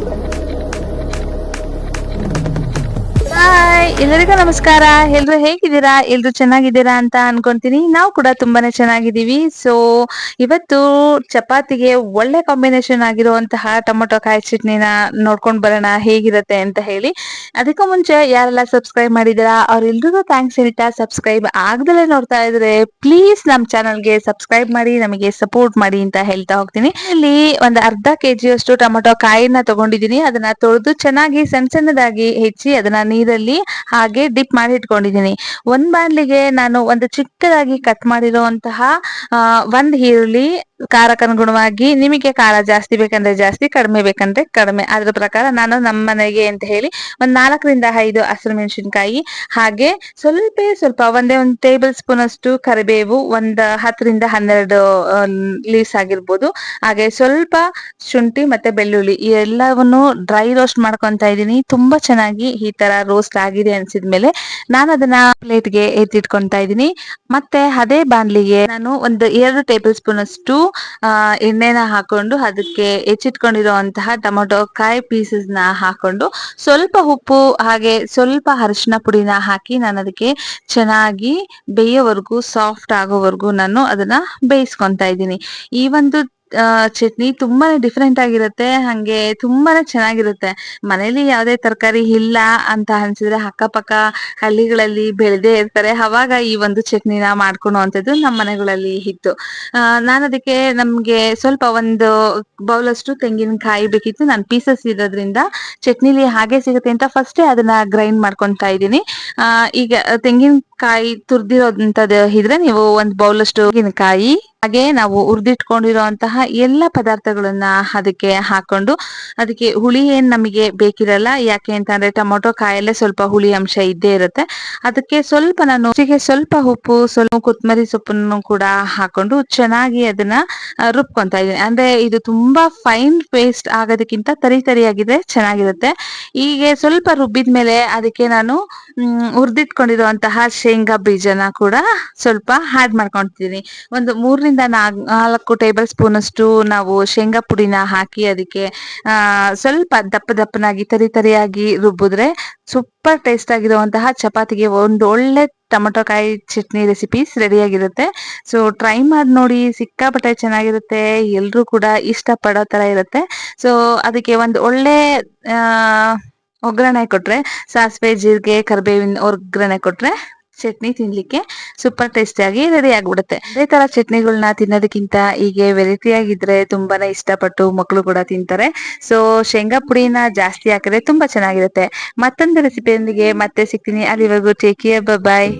Thank you. ಎಲ್ಲರಿಗೂ ನಮಸ್ಕಾರ. ಎಲ್ರು ಹೇಗಿದ್ದೀರಾ? ಎಲ್ರು ಚೆನ್ನಾಗಿದ್ದೀರಾ ಅಂತ ಅನ್ಕೊಂತೀನಿ. ನಾವು ಕೂಡ ತುಂಬಾನೇ ಚೆನ್ನಾಗಿದ್ದೀವಿ. ಸೊ ಇವತ್ತು ಚಪಾತಿಗೆ ಒಳ್ಳೆ ಕಾಂಬಿನೇಷನ್ ಆಗಿರುವಂತಹ ಟೊಮೊಟೊ ಕಾಯಿ ಚಟ್ನಿನ ನೋಡ್ಕೊಂಡ್ ಬರೋಣ ಹೇಗಿರುತ್ತೆ ಅಂತ ಹೇಳಿ. ಅದಕ್ಕೂ ಮುಂಚೆ ಯಾರೆಲ್ಲ ಸಬ್ಸ್ಕ್ರೈಬ್ ಮಾಡಿದ್ದೀರಾ? ಅವ್ರೆಲ್ರಿಗೂ ಥ್ಯಾಂಕ್ಸ್ ಹೇಳ್ತಾ ಸಬ್ಸ್ಕ್ರೈಬ್ ಆಗ್ದಲೇ ನೋಡ್ತಾ ಇದ್ರೆ ಪ್ಲೀಸ್ ನಮ್ ಚಾನಲ್ಗೆ ಸಬ್ಸ್ಕ್ರೈಬ್ ಮಾಡಿ, ನಮಗೆ ಸಪೋರ್ಟ್ ಮಾಡಿ ಅಂತ ಹೇಳ್ತಾ ಹೋಗ್ತೀನಿ. ಇಲ್ಲಿ ಒಂದು ಅರ್ಧ ಕೆಜಿಯಷ್ಟು ಟೊಮೊಟೊ ಕಾಯಿನ ತಗೊಂಡಿದ್ದೀನಿ. ಅದನ್ನ ತೊಳೆದು ಚೆನ್ನಾಗಿ ಸಣ್ಣ ಸಣ್ಣದಾಗಿ ಹೆಚ್ಚಿ ಅದನ್ನ ನೀರಲ್ಲಿ ಹಾಗೆ ಡಿಪ್ ಮಾಡಿ ಇಟ್ಕೊಂಡಿದ್ದೀನಿ. ಒಂದ್ ಬಾಣಲಿಗೆ ನಾನು ಒಂದು ಚಿಕ್ಕದಾಗಿ ಕಟ್ ಮಾಡಿರುವಂತಹ ಒಂದ್ ಈರುಳ್ಳಿ ಖಾರಕ್ಕನುಗುಣವಾಗಿ ನಿಮಗೆ ಖಾರ ಜಾಸ್ತಿ ಬೇಕಂದ್ರೆ ಜಾಸ್ತಿ, ಕಡಿಮೆ ಬೇಕಂದ್ರೆ ಕಡಿಮೆ. ಅದ್ರ ಪ್ರಕಾರ ನಾನು ನಮ್ಮ ಮನೆಗೆ ಅಂತ ಹೇಳಿ ಒಂದ್ ನಾಲ್ಕರಿಂದ ಐದು ಹಸಿರು ಮೆಣಸಿನಕಾಯಿ, ಹಾಗೆ ಸ್ವಲ್ಪ ಸ್ವಲ್ಪ ಒಂದೇ ಒಂದು ಟೇಬಲ್ ಸ್ಪೂನ್ ಅಷ್ಟು ಕರಿಬೇವು, ಒಂದ್ ಹತ್ತರಿಂದ ಹನ್ನೆರಡು ಲೀವ್ಸ್ ಆಗಿರ್ಬೋದು. ಹಾಗೆ ಸ್ವಲ್ಪ ಶುಂಠಿ ಮತ್ತೆ ಬೆಳ್ಳುಳ್ಳಿ ಈ ಎಲ್ಲವನ್ನು ಡ್ರೈ ರೋಸ್ಟ್ ಮಾಡ್ಕೊಂತ ಇದ್ದೀನಿ. ತುಂಬಾ ಚೆನ್ನಾಗಿ ಈ ತರ ರೋಸ್ಟ್ ಆಗಿದೆ ಅನ್ಸಿದ್ಮೇಲೆ ನಾನು ಅದನ್ನ ಪ್ಲೇಟ್ಗೆ ಎತ್ತಿಟ್ಕೊಂತ ಇದ್ದೀನಿ. ಮತ್ತೆ ಅದೇ ಬಾಣ್ಲಿಗೆ ನಾನು ಒಂದು ಎರಡು ಟೇಬಲ್ ಸ್ಪೂನ್ ಅಷ್ಟು ಎಣ್ಣೆನ ಹಾಕೊಂಡು ಅದಕ್ಕೆ ಹೆಚ್ಚಿಟ್ಕೊಂಡಿರುವಂತಹ ಟೊಮೊಟೊ ಕಾಯಿ ಪೀಸಸ್ನ ಹಾಕೊಂಡು ಸ್ವಲ್ಪ ಉಪ್ಪು ಹಾಗೆ ಸ್ವಲ್ಪ ಅರಿಶಿನ ಪುಡಿನ ಹಾಕಿ ನಾನು ಅದಕ್ಕೆ ಚೆನ್ನಾಗಿ ಬೇಯೋವರೆಗೂ ಸಾಫ್ಟ್ ಆಗೋವರೆಗೂ ನಾನು ಅದನ್ನ ಬೇಯಿಸ್ಕೊಂತ ಇದ್ದೀನಿ. ಈ ಒಂದು ಚಟ್ನಿ ತುಂಬಾನೇ ಡಿಫ್ರೆಂಟ್ ಆಗಿರುತ್ತೆ, ಹಂಗೆ ತುಂಬಾನೇ ಚೆನ್ನಾಗಿರುತ್ತೆ. ಮನೇಲಿ ಯಾವ್ದೇ ತರಕಾರಿ ಇಲ್ಲ ಅಂತ ಅನ್ಸಿದ್ರೆ ಅಕ್ಕಪಕ್ಕ ಹಳ್ಳಿಗಳಲ್ಲಿ ಬೆಳೆದೇ ಇರ್ತಾರೆ. ಅವಾಗ ಈ ಒಂದು ಚಟ್ನಿನ ಮಾಡ್ಕೊಳುವಂಥದ್ದು ನಮ್ಮ ಮನೆಗಳಲ್ಲಿ ಇತ್ತು. ನಾನು ಅದಕ್ಕೆ ನಮ್ಗೆ ಸ್ವಲ್ಪ ಒಂದು ಬೌಲ್ ಅಷ್ಟು ತೆಂಗಿನಕಾಯಿ ಬೇಕಿತ್ತು. ನಾನು ಪೀಸಸ್ ಇರೋದ್ರಿಂದ ಚಟ್ನಿಲಿ ಹಾಗೆ ಸಿಗುತ್ತೆ ಅಂತ ಫಸ್ಟೇ ಅದನ್ನ ಗ್ರೈಂಡ್ ಮಾಡ್ಕೊಂತಾ ಇದ್ದೀನಿ. ಈಗ ತೆಂಗಿನಕಾಯಿ ತುರ್ದಿರೋಂಥದ್ದು ಇದ್ರೆ ನೀವು ಒಂದ್ ಬೌಲ್ ಅಷ್ಟು ತೆಂಗಿನಕಾಯಿ ಹಾಗೆ ನಾವು ಹುರಿದಿಟ್ಕೊಂಡಿರುವಂತಹ ಎಲ್ಲ ಪದಾರ್ಥಗಳನ್ನ ಅದಕ್ಕೆ ಹಾಕೊಂಡು ಅದಕ್ಕೆ ಹುಳಿ ಏನ್ ನಮಗೆ ಬೇಕಿರಲ್ಲ, ಯಾಕೆ ಅಂತಂದ್ರೆ ಟೊಮೊಟೊ ಕಾಯಲ್ಲೇ ಸ್ವಲ್ಪ ಹುಳಿ ಅಂಶ ಇದ್ದೇ ಇರುತ್ತೆ. ಅದಕ್ಕೆ ಸ್ವಲ್ಪ ನಾನು ಸ್ವಲ್ಪ ಉಪ್ಪು, ಸ್ವಲ್ಪ ಕೊತ್ತಂಬರಿ ಸೊಪ್ಪನ್ನು ಕೂಡ ಹಾಕೊಂಡು ಚೆನ್ನಾಗಿ ಅದನ್ನ ರುಬ್ಕೊಂತ ಇದ್ದೀನಿ. ಅಂದ್ರೆ ಇದು ತುಂಬಾ ಫೈನ್ ಪೇಸ್ಟ್ ಆಗೋದಕ್ಕಿಂತ ತರಿ ತರಿಯಾಗಿದೆ ಚೆನ್ನಾಗಿರುತ್ತೆ. ಹೀಗೆ ಸ್ವಲ್ಪ ರುಬ್ಬಿದ ಮೇಲೆ ಅದಕ್ಕೆ ನಾನು ಹುರಿದಿಟ್ಕೊಂಡಿರುವಂತಹ ಶೇಂಗಾ ಬೀಜನ ಕೂಡ ಸ್ವಲ್ಪ ಆಡ್ ಮಾಡ್ಕೊಂತೀನಿ ಒಂದು ಮೂರರಿಂದ ನಾಲ್ಕು ಟೇಬಲ್ ಸ್ಪೂನ್ ಅಷ್ಟು ನಾವು ಶೇಂಗಾ ಪುಡಿನ ಹಾಕಿ ಅದಕ್ಕೆ ಸ್ವಲ್ಪ ದಪ್ಪ ದಪ್ಪನಾಗಿ ತರಿ ತರಿಯಾಗಿ ರುಬ್ಬಿದ್ರೆ ಸೂಪರ್ ಟೇಸ್ಟ್ ಆಗಿರುವಂತಹ ಚಪಾತಿಗೆ ಒಂದು ಒಳ್ಳೆ ಟೊಮೆಟೊ ಕಾಯಿ ಚಟ್ನಿ ರೆಸಿಪೀಸ್ ರೆಡಿಯಾಗಿರುತ್ತೆ ಸೊ ಟ್ರೈ ಮಾಡಿ ನೋಡಿ, ಸಿಕ್ಕಾಪಟ್ಟೆ ಚೆನ್ನಾಗಿರುತ್ತೆ ಎಲ್ಲರೂ ಕೂಡ ಇಷ್ಟ ಪಡೋ ತರ ಇರುತ್ತೆ. ಸೊ ಅದಕ್ಕೆ ಒಂದು ಒಳ್ಳೆ ಒಗ್ಗರಣೆ ಕೊಟ್ರೆ ಸಾಸಿವೆ, ಜೀರಿಗೆ, ಕರಿಬೇವಿನ ಒಗ್ಗರಣೆ ಕೊಟ್ರೆ ಚಟ್ನಿ ತಿನ್ಲಿಕ್ಕೆ ಸೂಪರ್ ಟೇಸ್ಟಿಯಾಗಿ ರೆಡಿ ಆಗ್ಬಿಡುತ್ತೆ. ಅದೇ ತರ ಚಟ್ನಿಗಳನ್ನ ತಿನ್ನೋದಕ್ಕಿಂತ ಹೀಗೆ ವೆರೈಟಿ ಆಗಿದ್ರೆ ತುಂಬಾನೇ ಇಷ್ಟಪಟ್ಟು ಮಕ್ಕಳು ಕೂಡ ತಿಂತಾರೆ. ಸೊ ಶೇಂಗಾ ಪುಡಿನ ಜಾಸ್ತಿ ಹಾಕಿದ್ರೆ ತುಂಬಾ ಚೆನ್ನಾಗಿರುತ್ತೆ. ಮತ್ತೊಂದು ರೆಸಿಪಿಯೊಂದಿಗೆ ಮತ್ತೆ ಸಿಗ್ತೀನಿ. ಅಲ್ಲಿವರೆಗೂ ಟೇಕ್ ಕೇರ್ ಬಾಯ್